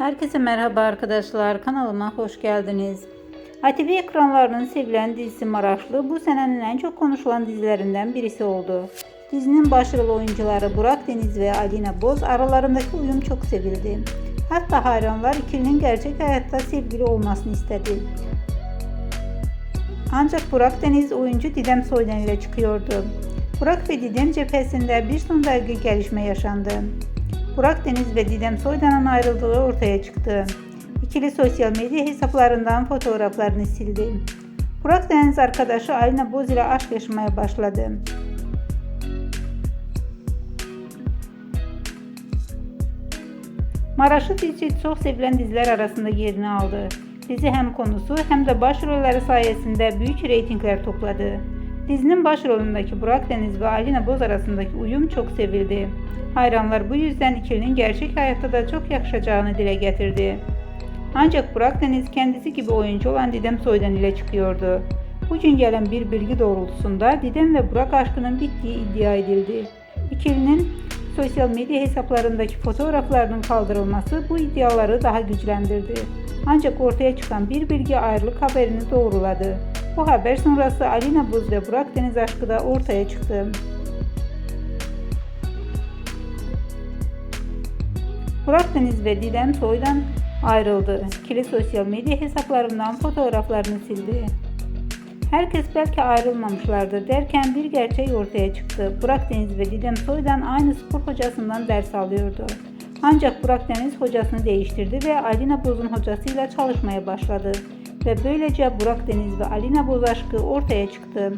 Herkese merhaba arkadaşlar. Kanalıma hoş geldiniz. ATV ekranlarının sevilen dizisi Maraşlı bu senenin en çok konuşulan dizilerinden birisi oldu. Dizinin başrol oyuncuları Burak Deniz ve Alina Boz aralarındaki uyum çok sevildi. Hatta hayranlar ikilinin gerçek hayatta sevgili olmasını istedi. Ancak Burak Deniz oyuncu Didem Soydan ile çıkıyordu. Burak ve Didem cephesinde bir son dergi gelişme yaşandı. Burak Deniz ve Didem Soydan'ın ayrıldığı ortaya çıktı. İkili sosyal medya hesaplarından fotoğraflarını sildi. Burak Deniz arkadaşı Alina Boz ile aşk yaşamaya başladı. Maraşlı dizi çok sevilen diziler arasında yerini aldı. Dizi hem konusu hem de başrolleri sayesinde büyük reytingler topladı. Dizinin başrolündeki Burak Deniz ve Alina Boz arasındaki uyum çok sevildi. Hayranlar bu yüzden ikilinin gerçek hayatta da çok yakışacağını dile getirdi. Ancak Burak Deniz kendisi gibi oyuncu olan Didem Soydan ile çıkıyordu. Bugün gelen bir bilgi doğrultusunda Didem ve Burak aşkının bittiği iddia edildi. İkilinin sosyal medya hesaplarındaki fotoğraflarının kaldırılması bu iddiaları daha güçlendirdi. Ancak ortaya çıkan bir bilgi ayrılık haberini doğruladı. Bu haber sonrası Alina Buz ve Burak Deniz aşkı da ortaya çıktı. Burak Deniz ve Didem Soy'dan ayrıldı. İkili sosyal medya hesaplarından fotoğraflarını sildi. Herkes belki ayrılmamışlardır derken bir gerçek ortaya çıktı. Burak Deniz ve Didem Soy'dan aynı spor hocasından ders alıyordu. Ancak Burak Deniz hocasını değiştirdi ve Alina Boz'un hocasıyla çalışmaya başladı. Ve böylece Burak Deniz ve Alina Boz aşkı ortaya çıktı.